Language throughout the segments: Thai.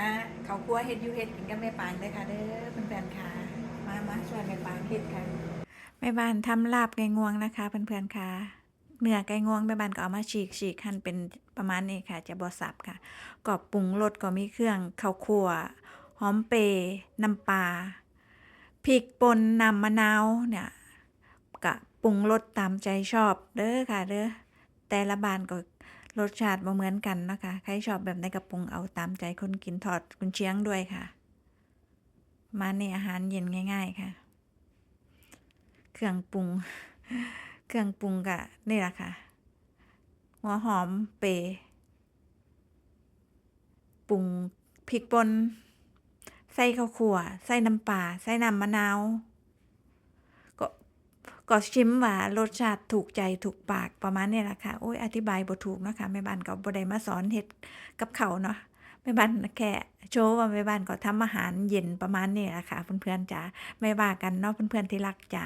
่ะเขากลัวเฮ็ดยูเฮ็ดกินกับแม่ปางเลยค่ะเด้อเพื่อนๆค่ะ มามาช่วยแม่ปางเฮ็ดค่ะแม่บ้านทำลาบไก่งวงนะคะเพื่อนๆค่ะเนื้อไก่งวงแม่บ้านก็เอามาฉีกฉีกหั่นเป็นประมาณนี้ค่ะ จะบ่สับค่ะก็ปรุงรสก็มีเครื่องข้าวคั่วหอมเปยน้ำปลาพริกป่นน้ำมะนาวเนี่ยกะปรุงรสตามใจชอบเด้อค่ะเด้อแต่ละบ้านก็ รสชาติบ่เหมือนกันนะคะใครชอบแบบในกระปุงเอาตามใจคนกินทอดกุนเชียงด้วยค่ะ มาในอาหารเย็นง่าย ๆค่ะ เครื่องปรุง เครื่องปรุงกะนี่แหละค่ะ หัวหอมเปปรุงพริกป่นใส่ข้าวขั่วใส่น้ำปลาใส่น้ำมะนาว ก็ชิมว่ารสชาติถูกใจถูกปากประมาณนี้แหละค่ะโอ้ยอธิบายบ่ถูกเนาะคะแม่บ้านก็บ่ได้มาสอนเฮ็ดกับเขาเนาะแม่บ้านแค่โชว์ว่าแม่บ้านก็ทำอาหารเย็นประมาณนี้แหละค่ะเพื่อนๆจ๋าไม่ว่ากันเนาะเพื่อนๆที่รักจ๋า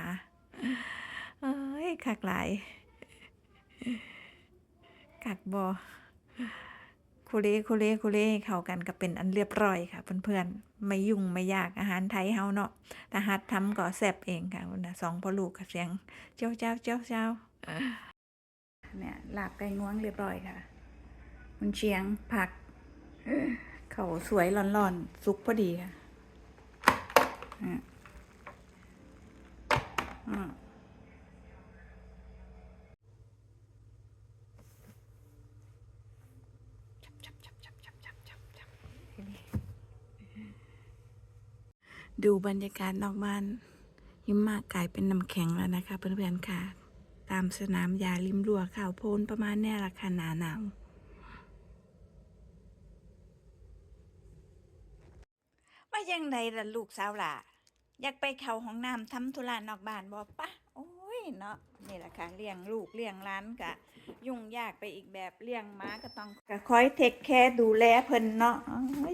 เอ้ยคักหลายคักบ่ คุเรคุเรคุเรเข้ากันก็เป็นอันเรียบร้อยค่ะ เพื่อนๆไม่ยุ่งไม่ยากอาหารไทยเฮาเนาะแต่หัดทำก็แซ่บเองค่ะวันน่ะสองพ่อลูกค่ะเสียงเจ้าเจ้าเจ้าเจ้าเนี่ยลาบไก่งวงเรียบร้อยค่ะ มันเชียงผัก เขาสวยร้อนๆสุกพอดีค่ะอะ ดูบรรยากาศนอกบ้านหิมะกลายเป็นน้ำแข็งแล้วนะคะเพื่อนๆค่ะ ตามสนามหญ้าริมรั้วข่าวโพนประมาณนี้ยละค่ะหนาหนาวว่ายังไงล่ะลูกสาวล่ะ อยากไปเข้าห้องน้ำทำธุระนอกบ้านบ่ปะ เนาะนี่แหละค่ะเลี้ยงลูกเลี้ยงหล้านกะ ยุ่งยากไปอีกแบบเลี้ยงม้าก็ต้องก็คอยเทคแคร์ดูแลเพิ่นเนาะ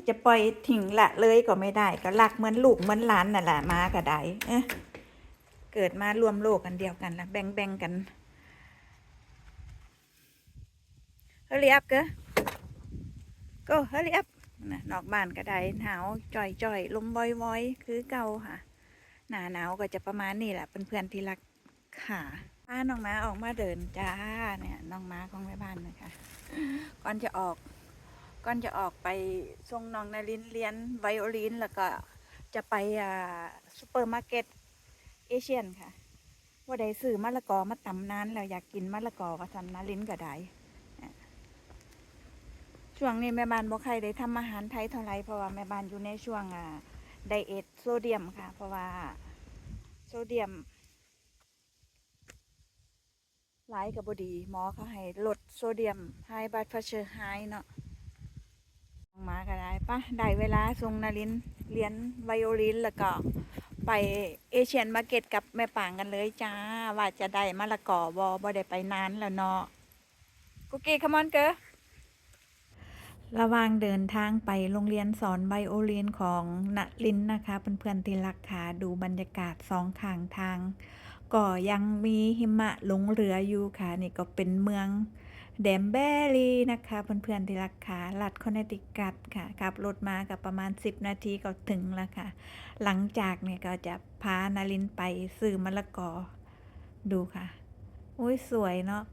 จะปล่อยทิ้งละเลยก็ไม่ได้ก็รักเหมือนลูกเหมือนหลานนั่นแหละม้าก็ได้เอเกิดมารวมโลกกันเดียวกันละแบ่งแบ่งกันเฮลีอัพเกอก็เฮลีอัพนะนอกบ้านก็ได้หนาวจ่อยๆลมวอยวอยๆคือเก่าค่ะ หนาหนาวก็จะประมาณนี้แหละเพื่อนๆที่รัก ค่ะพาน้องม้าออกมาเดินจ้าเนี่ยน้องม้าของแม่บ้านนะคะก่อนจะออกก่อนจะออกไปส่งน้องนารินเรียนไวโอลินแล้วก็จะไปอ่าซูเปอร์มาร์เก็ตเอเชียนค่ะ ว่าได้ซื้อมะละกอมาตำนานแล้วอยากกินมะละกอกับสันนารินก็ได้ช่วงนี้แม่บ้านบ่ใครได้ทำอาหารไทยเท่าไรเพราะว่าแม่บ้านอยู่ในช่วงอ่าไดเอทโซเดียมค่ะ เพราะว่าโซเดียม หลายกับบดี หมอเขาให้ลดโซเดียมไฮบัตเพเชอร์ไฮเนาะมาก็ได้ปะได้เวลาส่งนารินเรียนไวโอลินแล้วก็ไปเอเชียนมาเก็ตกับแม่ป่างกันเลยจ้า ว่าจะได้มะละกอบอบ่ได้ไปนานแล้วเนาะกุกกี้คมอนเกอระวางเดินทางไปโรงเรียนสอนไวโอลินของนลินนะคะเพื่อนๆที่รักค่ะดูบรรยากาศสองข้างทาง ก็ยังมีหิมะหลงเหลืออยู่ค่ะ นี่ก็เป็นเมืองแดมเบรีนะคะ เพื่อนๆที่รักค่ะรัฐคอนเนติคัตค่ะขับรถมากับประมาณ 10 นาทีก็ถึงแล้วค่ะ หลังจากเนี่ยก็จะพานารินไปซื้อมะละกอดูค่ะอุ้ยสวยเนาะ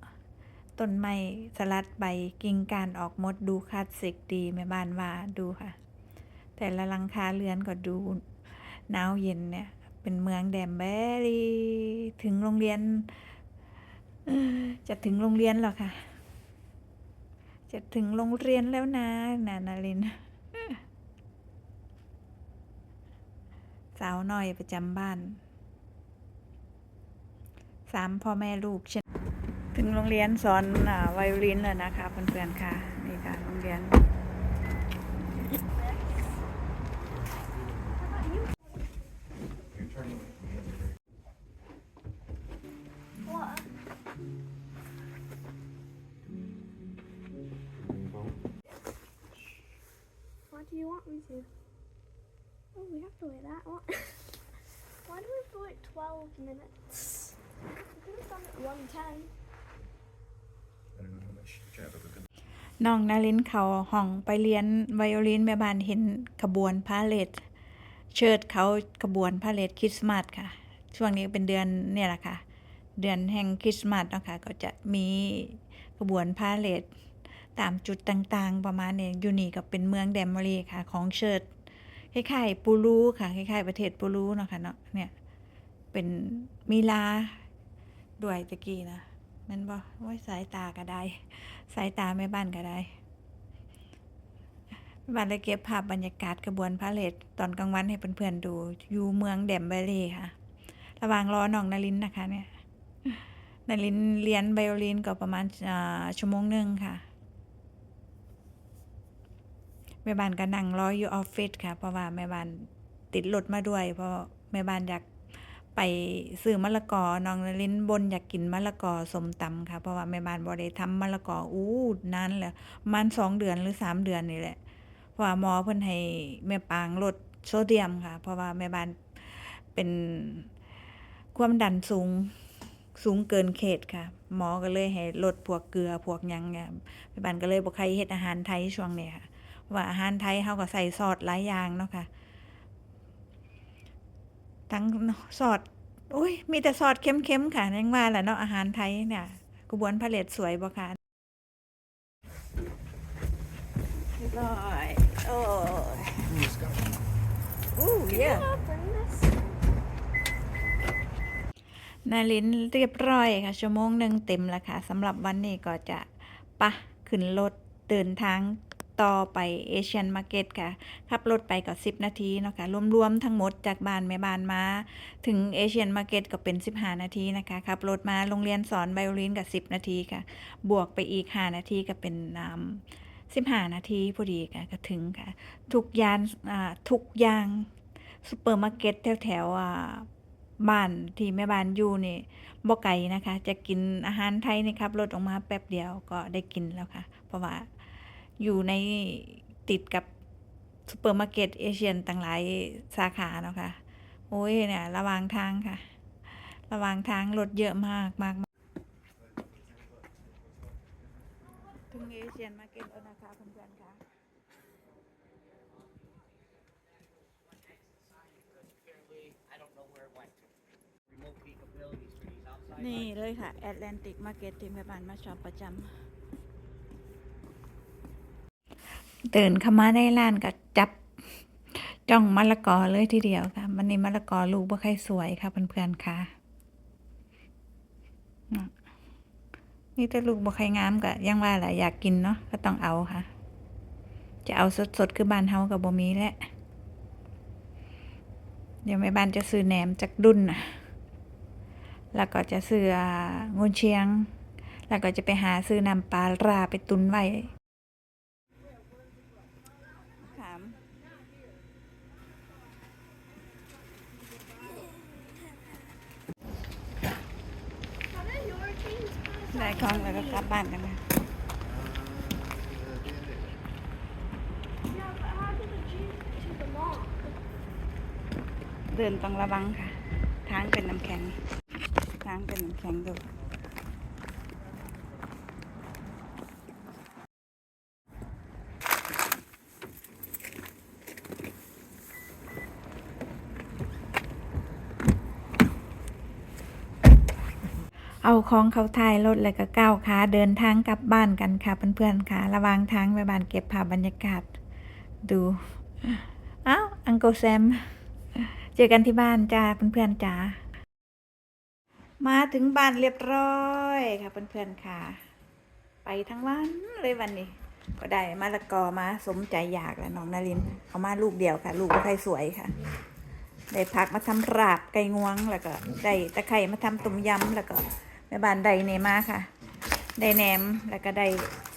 ต้นไม้สลัดใบกิ่งการออกมดดูคลาสสิกดีแม่บ้านว่าดูค่ะ แต่ละหลังคาเรือนก็ดูหนาวเย็นเนี่ย เป็นเมืองแดมเบรีถึงโรงเรียน จะถึงโรงเรียนแล้วค่ะจะถึงโรงเรียนแล้วนะนานาริน สาวน้อยประจำบ้าน สามพ่อแม่ลูกใช่ถึงโรงเรียนสอนอ่าไวโอลินแล้วนะคะเพื่อนๆค่ะ นี่ค่ะโรงเรียน Oh, we have to wait that one. Why do we have to wait 12 minutes? We could have done it 110. I don't know how much chat, but we can น้องนารินเขาห้องไปเรียนไวโอลินแม่บ้านเห็นขบวนพาเลทเชิดเขาขบวนพาเลทคริสต์มาสค่ะ ช่วงนี้เป็นเดือนเนี่ยแหละค่ะ เดือนแห่งคริสต์มาสเนาะค่ะก็จะมีขบวนพาเลทตามจุดต่างๆ ประมาณนี้อยู่นี่ก็เป็นเมืองแดมมารีค่ะ ของเชิด คล้ายๆปูรูค่ะคล้ายๆประเทศปูรูเนาะค่ะเนาะเนี่ยเป็นมีลาด้วยตะกี้นะมันบ่โอ้ยสายตาก็ได้สายตาแม่บ้านก็ได้แม่บ้านเลยเก็บภาพบรรยากาศกระบวนพาเลทตอนกลางวันให้เพื่อนๆดู อยู่เมืองแดมเบลีค่ะ ระหว่างรอน้องนารินนะคะเนี่ยนารินเรียนไบโอลินก็ประมาณชั่วโมงหนึ่งค่ะ แม่บ้านก็นั่งรออยู่ออฟฟิศค่ะ เพราะว่าแม่บ้านติดรถมาด้วย เพราะแม่บ้านอยากไปซื้อมะละกอน้องลิ้นบนอยากกินมะละกอสมตำค่ะ เพราะว่าแม่บ้านบ่ได้ทำมะละกออู้นานแล้วประมันสองเดือนหรือสามเดือนนี่แหละ เพราะว่าหมอเพิ่นให้แม่ปางลดโซเดียมค่ะ เพราะว่าแม่บ้านเป็นความดันสูงสูงเกินเขตค่ะ หมอก็เลยให้ลดพวกเกลือพวกยังเนี่ยแม่บ้านก็เลยบ่ใครเฮ็ดอาหารไทยช่วงนี้ค่ะ ว่าอาหารไทยเขาก็ใส่ซอสหลายอย่างเนาะค่ะ ทั้งซอสโอ้ยมีแต่ซอสเค็มๆค่ะยังว่าแหละเนาะอาหารไทยเนี่ยกระบวนพาเลตสวยบ่ค่ะเรียบร้อยโอ้ยอู้เยอะ I'll bring this. นาลินเรียบร้อยค่ะ ชั่วโมงหนึ่งเต็มแล้วค่ะสำหรับวันนี้ก็จะปะขึ้นรถเดินทาง ต่อไปเอเชียนมาร์เก็ตค่ะ ขับรถไปก็10 นาทีเนาะค่ะ รวมๆทั้งหมดจากบ้านแม่บ้านมา ถึงเอเชียนมาร์เก็ตก็เป็น 15 นาทีนะคะ ขับรถมาโรงเรียนสอนไบโอลินกับ10 นาทีค่ะ บวกไปอีก 5 นาทีก็เป็นอ่า15นาทีพอดีค่ะก็ถึงค่ะ ทุกยานทุกอย่างซูเปอร์มาร์เก็ตแถวๆบ้านที่แม่บ้านอยู่นี่บ่ไกลนะคะ จะกินอาหารไทยนี่ครับรถออกมาแป๊บเดียวก็ได้กินแล้วค่ะ เพราะว่า อยู่ในติดกับซูเปอร์มาร์เก็ตเอเชียนต่างหลายสาขาเนาะค่ะโอ้ยเนี่ยระหวางทางค่ะ ระหวางทางรถเยอะมากมากถึงเอเชียนมาเก็ตแล้วนะคะเพื่อนๆค่ะนี่เลยค่ะแอตแลนติกมาร์เก็ตที่แม่บ้านมาชอบประจำ เดินเข้ามาในร้านก็จับจ้องมะละกอเลยทีเดียวค่ะวันนี้มะละกอลูกบ่ค่อยสวยค่ะเพื่อนๆค่ะนี่แต่ลูกบ่ค่อยงามก็ยังว่าแหละอยากกินเนาะก็ต้องเอาค่ะ จะเอาสดๆคือบ้านเฮากับบ่มีแหละเดี๋ยวแม่บ้านจะซื้อแหนมจากดุนน่ะแล้วก็จะซื้องุนเชียง แล้วก็จะไปหาซื้อน้ำปลาราไปตุนไว้ถาม How did your jeans ายของแล้วก็กลับบ้านกันนะเดินต้องระวังค่ะ ทางเป็นน้ำแข็ง ทางเป็นน้ำแข็งดู เอาของเขาท้ายรถแล้วก็ก้าวขาเดินทางกลับบ้านกันค่ะเพื่อนๆค่ะ ระวางทางไปบ้านเก็บภาพบรรยากาศ ดูเอ้าอังโกแซม เจอกันที่บ้านจ้าเพื่อนๆจ้ามาถึงบ้านเรียบร้อยค่ะเพื่อนๆค่ะ ไปทั้งวันเลยวันนี้ ก็ได้มะละกอมาสมใจอยากแล้วน้องนารินเอามาลูกเดียวค่ะ ลูกก็ไข่สวยค่ะได้ผักมาทำราบไก่งวงแล้วก็ได้ตะไคร่มาทำต้มยำแล้วก็ แม่บ้านได้เนมาค่ะ ได้แหนมแล้วก็ได้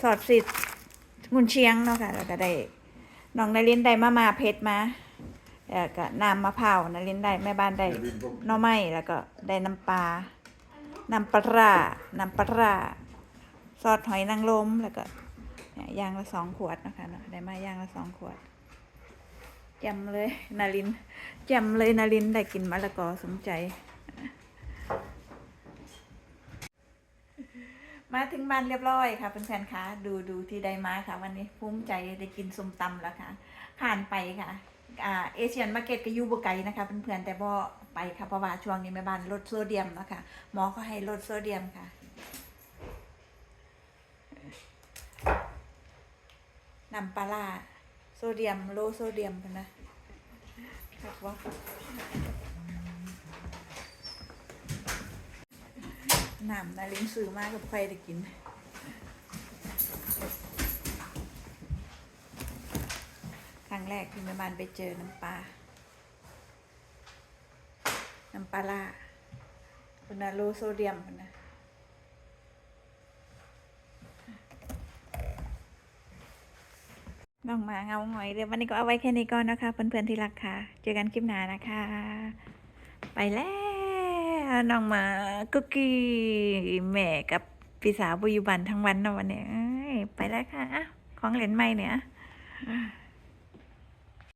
ซอสซิดงุนเชียงเนาะค่ะ แล้วก็ได้น้องนารินได้มามาเพชรมาแล้วก็น้ำมะพร้าวนารินได้แม่บ้านได้หน่อไม้แล้วก็ได้น้ำปลาน้ำปลาน้ำปลาซอสหอยนางรมแล้วก็ย่างละสองขวดนะคะเนาะได้มาย่างละสองขวดแจำเลยนารินแจำเลยนารินได้กินมะละกอสมใจ มาถึงบ้านเรียบร้อยค่ะเพื่อนๆคะดูดูที่ได้มาค่ะ วันนี้ภูมิใจได้กินส้มตำแล้วค่ะผ่านไปค่ะเอเชียนมาร์เก็ตก็อยู่บไกลนะคะเพื่อนๆแต่บ่ไปค่ะเพราะว่าช่วงนี้แม่บ้านลดโซเดียมแล้วค่ะหมอก็ให้ลดโซเดียมค่ะน้ำปลาโซเดียมโลโซเดียมนนะครับว่า หนำนาลินซื้อมากกับใครได้กินครั้งแรกที่แม่บ้านไปเจอน้ำปลา น้ำปลาล่าคุณนะโลโซเดียมคุณนะน้องมาเงาหงอยเดี๋ยววันนี้ก็เอาไว้แค่นี้ก่อนนะคะ เพื่อนๆที่รักค่ะ เจอกันคลิปหน้านะคะ ไปแล้ว น้องหมากุกกี้แม่กับพี่สาวบุยุบันทั้งวันนะวันนี้ไปแล้วค่ะ ของเหรียญใหม่เนี่ย